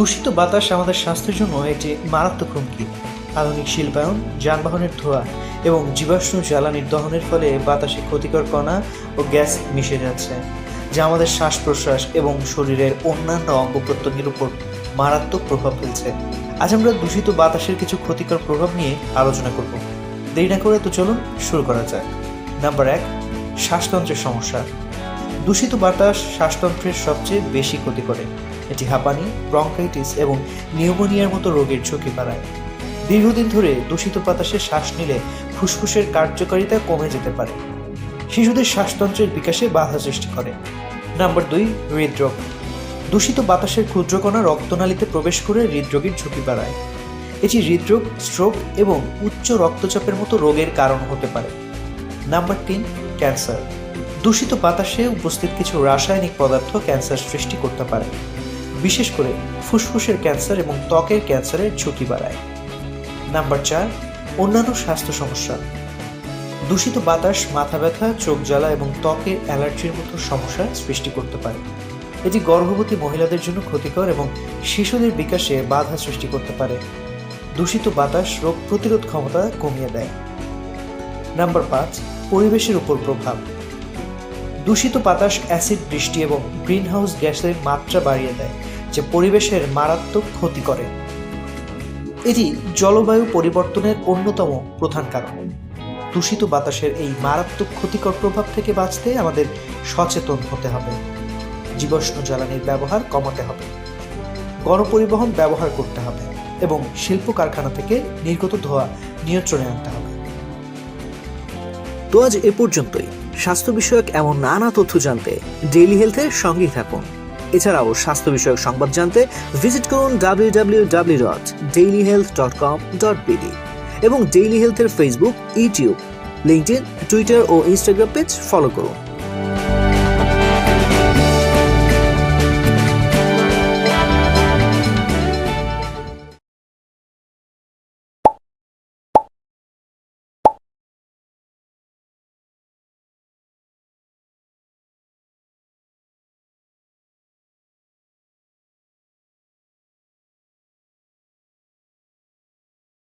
দূষিত বাতাস আমাদের স্বাস্থ্যের জন্য একটি মারাত্মক হুমকি। আধুনিক শিল্পায়ন, যানবাহনের ধোঁয়া এবং জীবাশ্ম জ্বালানির দহনের ফলে বাতাসে ক্ষতিকর কণা ও গ্যাস মিশে যাচ্ছে, যা আমাদের শ্বাস প্রশ্বাস এবং শরীরের অন্যান্য অঙ্গ প্রত্যঙ্গের উপর মারাত্মক প্রভাব ফেলছে। আজ আমরা দূষিত বাতাসের কিছু ক্ষতিকর প্রভাব নিয়ে আলোচনা করব। দেরি না করে তো চলুন শুরু করা যাক। নাম্বার এক, শ্বাসতন্ত্রের সমস্যা। দূষিত বাতাস শ্বাসতন্ত্রের সবচেয়ে বেশি ক্ষতি করে। এটি হাঁপানি ব্রঙ্কাইটিস এবং নিউমোনিয়ার মতো রোগের ঝুঁকি বাড়ায়। দীর্ঘদিন ধরে দূষিত বাতাসে শ্বাস নিলে ফুসফুসের কার্যকারিতা কমে যেতে পারে। শিশুদের শ্বাসতন্ত্রের বিকাশে বাধা সৃষ্টি করে। নাম্বার দুই, হৃদরোগ। দূষিত বাতাসের ক্ষুদ্রকণা রক্তনালীতে প্রবেশ করে হৃদরোগের ঝুঁকি বাড়ায়। এটি হৃদরোগ, স্ট্রোক এবং উচ্চ রক্তচাপের মতো রোগের কারণ হতে পারে। নাম্বার তিন, ক্যান্সার। দূষিত বাতাসে উপস্থিত কিছু রাসায়নিক পদার্থ ক্যান্সার সৃষ্টি করতে পারে। বিশেষ করে ফুসফুসের ক্যান্সার এবং ত্বকের ক্যান্সারের ঝুঁকি বাড়ায়। নাম্বার চার, অন্যান্য স্বাস্থ্য সমস্যা। দূষিত বাতাস, মাথা ব্যথা, চোখ জ্বালা এবং ত্বকের অ্যালার্জির মতো সমস্যা সৃষ্টি করতে পারে। এটি গর্ভবতী মহিলাদের জন্য ক্ষতিকর এবং শিশুদের বিকাশে বাধা সৃষ্টি করতে পারে। দূষিত বাতাস রোগ প্রতিরোধ ক্ষমতা কমিয়ে দেয়। নাম্বার পাঁচ, পরিবেশের উপর প্রভাব। দূষিত বাতাস অ্যাসিড, বৃষ্টি এবং গ্রিনহাউস গ্যাসের মাত্রা বাড়িয়ে দেয়। যা পরিবেশের মারাত্মক ক্ষতি করে। এটি জলবায়ু পরিবর্তনের অন্যতম প্রধান কারণ। দূষিত বাতাসের এই মারাত্মক ক্ষতিকর প্রভাব থেকে বাঁচতে আমাদের সচেতন হতে হবে। জীবাশ্ম জ্বালানির ব্যবহার কমাতে হবে। গণপরিবহন ব্যবহার করতে হবে এবং শিল্প কারখানা থেকে নির্গত ধোঁয়া নিয়ন্ত্রণে আনতে হবে। তো আজ এ পর্যন্তই। স্বাস্থ্য বিষয়ক এমন নানা তথ্য জানতে ডেইলি হেলথের সঙ্গেই থাকুন। এছাড়াও স্বাস্থ্য বিষয়ক সংবাদ জানতে ভিজিট করুন বিডি এবং ডেইলি হেলথের ফেসবুক ইউটিউব লিঙ্কডিন টুইটার ও ইনস্টাগ্রাম পেজ ফলো করুন।